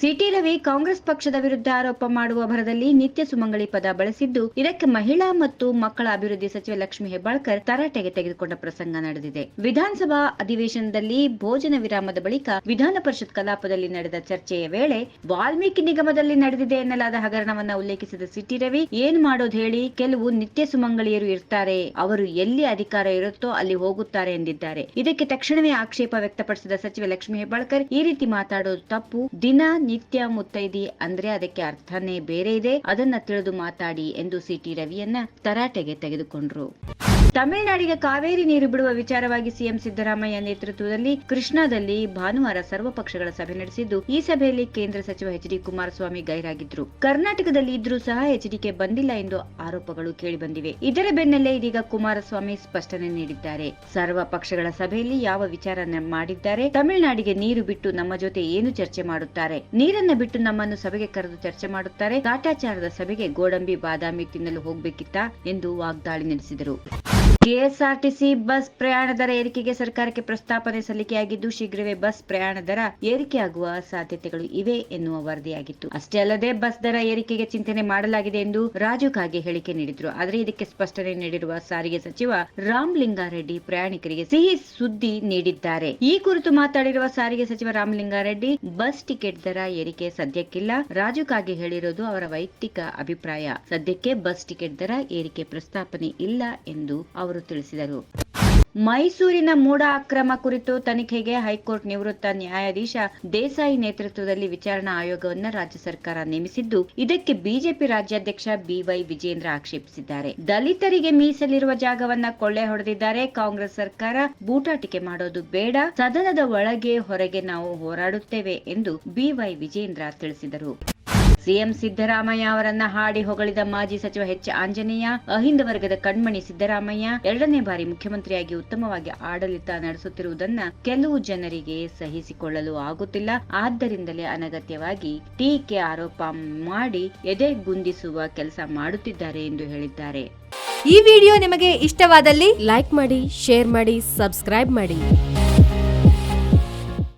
City Ravi Congress ಪಕ್ಷದ ವಿರುದ್ಧ ಆರೋಪ ಮಾಡುವ ಭರದಲ್ಲಿ ನಿತ್ಯ ಸುಮಂಗಳಿ ಪದ ಬಳಸಿದ್ದು, ಇದಕ್ಕೆ ಮಹಿಳಾ ಮತ್ತು ಮಕ್ಕಳ ಅಭಿವೃದ್ಧಿ ಸಚಿವ ಲಕ್ಷ್ಮಿ ಹೆಬ್ಬಾಳ್ಕರ್ ತರಾಟೆಗೆ ತೆಗೆದುಕೊಂಡ ಪ್ರಸಂಗ ನಡೆದಿದೆ. ವಿಧಾನಸಭಾ ಅಧಿವೇಶನದಲ್ಲಿ ಭೋಜನ ವಿರಾಮದ ಬಳಿಕ ವಿಧಾನ ಪರಿಷತ್ ಕಲಾಪದಲ್ಲಿ ನಡೆದ ಚರ್ಚೆಯ ವೇಳೆ ವಾಲ್ಮೀಕಿ ನಿಗಮದಲ್ಲಿ ನಡೆದಿದೆ ಎನ್ನಲಾದ ಹಗರಣವನ್ನ ಉಲ್ಲೇಖಿಸಿದ ಸಿಟಿ ರವಿ, ಏನ್ ಮಾಡೋದು ಹೇಳಿ? ಕೆಲವು ನಿತ್ಯ ಸುಮಂಗಳಿಯರು ಇರ್ತಾರೆ. ಅವರು ಎಲ್ಲಿ ಅಧಿಕಾರ ಇರುತ್ತೋ ಅಲ್ಲಿ ಹೋಗುತ್ತಾರೆ ಎಂದಿದ್ದಾರೆ. ಇದಕ್ಕೆ ತಕ್ಷಣವೇ ಆಕ್ಷೇಪ ವ್ಯಕ್ತಪಡಿಸಿದ ಸಚಿವ ಲಕ್ಷ್ಮಿ ಹೆಬ್ಬಾಳ್ಕರ್, ಈ ರೀತಿ ಮಾತಾಡೋದು ತಪ್ಪು. ದಿನ ನಿತ್ಯ ಮುತ್ತೈದಿ ಅಂದ್ರೆ ಅದಕ್ಕೆ ಅರ್ಥನೇ ಬೇರೆ ಇದೆ. ಅದನ್ನ ತಿಳಿದು ಮಾತಾಡಿ ಎಂದು ಸಿಟಿ ರವಿಯನ್ನ ತರಾಟೆಗೆ ತೆಗೆದುಕೊಂಡ್ರು. ತಮಿಳುನಾಡಿಗೆ ಕಾವೇರಿ ನೀರು ಬಿಡುವ ವಿಚಾರವಾಗಿ ಸಿಎಂ ಸಿದ್ದರಾಮಯ್ಯ ನೇತೃತ್ವದಲ್ಲಿ ಕೃಷ್ಣಾದಲ್ಲಿ ಭಾನುವಾರ ಸರ್ವಪಕ್ಷಗಳ ಸಭೆ ನಡೆಸಿದ್ದು, ಈ ಸಭೆಯಲ್ಲಿ ಕೇಂದ್ರ ಸಚಿವ ಎಚ್ ಡಿ ಕುಮಾರಸ್ವಾಮಿ ಗೈರಾಗಿದ್ರು. ಕರ್ನಾಟಕದಲ್ಲಿ ಇದ್ರೂ ಸಹ ಎಚ್ಡಿಕೆ ಬಂದಿಲ್ಲ ಎಂದು ಆರೋಪಗಳು ಕೇಳಿಬಂದಿವೆ ಇದರ ಬೆನ್ನಲ್ಲೇ ಇದೀಗ ಕುಮಾರಸ್ವಾಮಿ ಸ್ಪಷ್ಟನೆ ನೀಡಿದ್ದಾರೆ. ಸರ್ವ ಪಕ್ಷಗಳ ಸಭೆಯಲ್ಲಿ ಯಾವ ವಿಚಾರ ಮಾಡಿದ್ದಾರೆ, ತಮಿಳುನಾಡಿಗೆ ನೀರು ಬಿಟ್ಟು ನಮ್ಮ ಜೊತೆ ಏನು ಚರ್ಚೆ ಮಾಡುತ್ತಾರೆ, ನೀರನ್ನ ಬಿಟ್ಟು ನಮ್ಮನ್ನು ಸಭೆಗೆ ಕರೆದು ಚರ್ಚೆ ಮಾಡುತ್ತಾರೆ ಕಾಟಾಚಾರದ ಸಭೆಗೆ ಗೋಡಂಬಿ ಬಾದಾಮಿ ತಿನ್ನಲು ಹೋಗ್ಬೇಕಿತ್ತಾ ಎಂದು ವಾಗ್ದಾಳಿ ನಡೆಸಿದರು. ಕೆಎಸ್ಆರ್ಟಿಸಿ ಬಸ್ ಪ್ರಯಾಣ ದರ ಏರಿಕೆಗೆ ಸರ್ಕಾರಕ್ಕೆ ಪ್ರಸ್ತಾಪನೆ ಸಲ್ಲಿಕೆಯಾಗಿದ್ದು, ಶೀಘ್ರವೇ ಬಸ್ ಪ್ರಯಾಣ ದರ ಏರಿಕೆಯಾಗುವ ಸಾಧ್ಯತೆಗಳು ಇವೆ ಎನ್ನುವ ವರದಿಯಾಗಿತ್ತು. ಅಷ್ಟೇ ಅಲ್ಲದೆ, ಬಸ್ ದರ ಏರಿಕೆಗೆ ಚಿಂತನೆ ಮಾಡಲಾಗಿದೆ ಎಂದು ರಾಜು ಕಾಗೆ ಹೇಳಿಕೆ ನೀಡಿದ್ರು. ಆದರೆ ಇದಕ್ಕೆ ಸ್ಪಷ್ಟನೆ ನೀಡಿರುವ ಸಾರಿಗೆ ಸಚಿವ ರಾಮಲಿಂಗಾರೆಡ್ಡಿ ಪ್ರಯಾಣಿಕರಿಗೆ ಸಿಹಿ ಸುದ್ದಿ ನೀಡಿದ್ದಾರೆ. ಈ ಕುರಿತು ಮಾತಾಡಿರುವ ಸಾರಿಗೆ ಸಚಿವ ರಾಮಲಿಂಗಾರೆಡ್ಡಿ ಬಸ್ ಟಿಕೆಟ್ ದರ ಏರಿಕೆ ಸದ್ಯಕ್ಕಿಲ್ಲ. ರಾಜು ಕಾಗೆ ಹೇಳಿರೋದು ಅವರ ವೈಯಕ್ತಿಕ ಅಭಿಪ್ರಾಯ. ಸದ್ಯಕ್ಕೆ ಬಸ್ ಟಿಕೆಟ್ ದರ ಏರಿಕೆ ಪ್ರಸ್ತಾಪನೆ ಇಲ್ಲ ಎಂದು ಅವರು ತಿಳಿಸಿದರು. ಮೈಸೂರಿನ ಮೂಡ ಅಕ್ರಮ ಕುರಿತು ತನಿಖೆಗೆ ಹೈಕೋರ್ಟ್ ನಿವೃತ್ತ ನ್ಯಾಯಾಧೀಶ ದೇಸಾಯಿ ನೇತೃತ್ವದಲ್ಲಿ ವಿಚಾರಣಾ ಆಯೋಗವನ್ನು ರಾಜ್ಯ ಸರ್ಕಾರ ನೇಮಿಸಿದ್ದು, ಇದಕ್ಕೆ ಬಿಜೆಪಿ ರಾಜ್ಯಾಧ್ಯಕ್ಷ ಬಿವೈ ವಿಜೇಂದ್ರ ಆಕ್ಷೇಪಿಸಿದ್ದಾರೆ. ದಲಿತರಿಗೆ ಮೀಸಲಿರುವ ಜಾಗವನ್ನ ಕೊಳ್ಳೆ ಹೊಡೆದಿದ್ದಾರೆ. ಕಾಂಗ್ರೆಸ್ ಸರ್ಕಾರ ಬೂಟಾಟಿಕೆ ಮಾಡೋದು ಬೇಡ, ಸದನದ ಒಳಗೆ ಹೊರಗೆ ನಾವು ಹೋರಾಡುತ್ತೇವೆ ಎಂದು ಬಿವೈ ವಿಜೇಂದ್ರ ತಿಳಿಸಿದರು. ಸಿಎಂ ಸಿದ್ದರಾಮಯ್ಯ ಅವರನ್ನ ಹಾಡಿ ಹೊಗಳಿದ ಮಾಜಿ ಸಚಿವ ಎಚ್ ಆಂಜನೇಯ, ಅಹಿಂದ ವರ್ಗದ ಕಣ್ಮಣಿ ಸಿದ್ದರಾಮಯ್ಯ ಎರಡನೇ ಬಾರಿ ಮುಖ್ಯಮಂತ್ರಿಯಾಗಿ ಉತ್ತಮವಾಗಿ ಆಡಳಿತ ನಡೆಸುತ್ತಿರುವುದನ್ನ ಕೆಲವು ಜನರಿಗೆ ಸಹಿಸಿಕೊಳ್ಳಲು ಆಗುತ್ತಿಲ್ಲ. ಆದ್ದರಿಂದಲೇ ಅನಗತ್ಯವಾಗಿ ಟೀಕೆ ಆರೋಪ ಮಾಡಿ ಎದೆ ಗುಂದಿಸುವ ಕೆಲಸ ಮಾಡುತ್ತಿದ್ದಾರೆ ಎಂದು ಹೇಳಿದ್ದಾರೆ. ಈ ವಿಡಿಯೋ ನಿಮಗೆ ಇಷ್ಟವಾದಲ್ಲಿ ಲೈಕ್ ಮಾಡಿ, ಶೇರ್ ಮಾಡಿ, ಸಬ್ಸ್ಕ್ರೈಬ್ ಮಾಡಿ.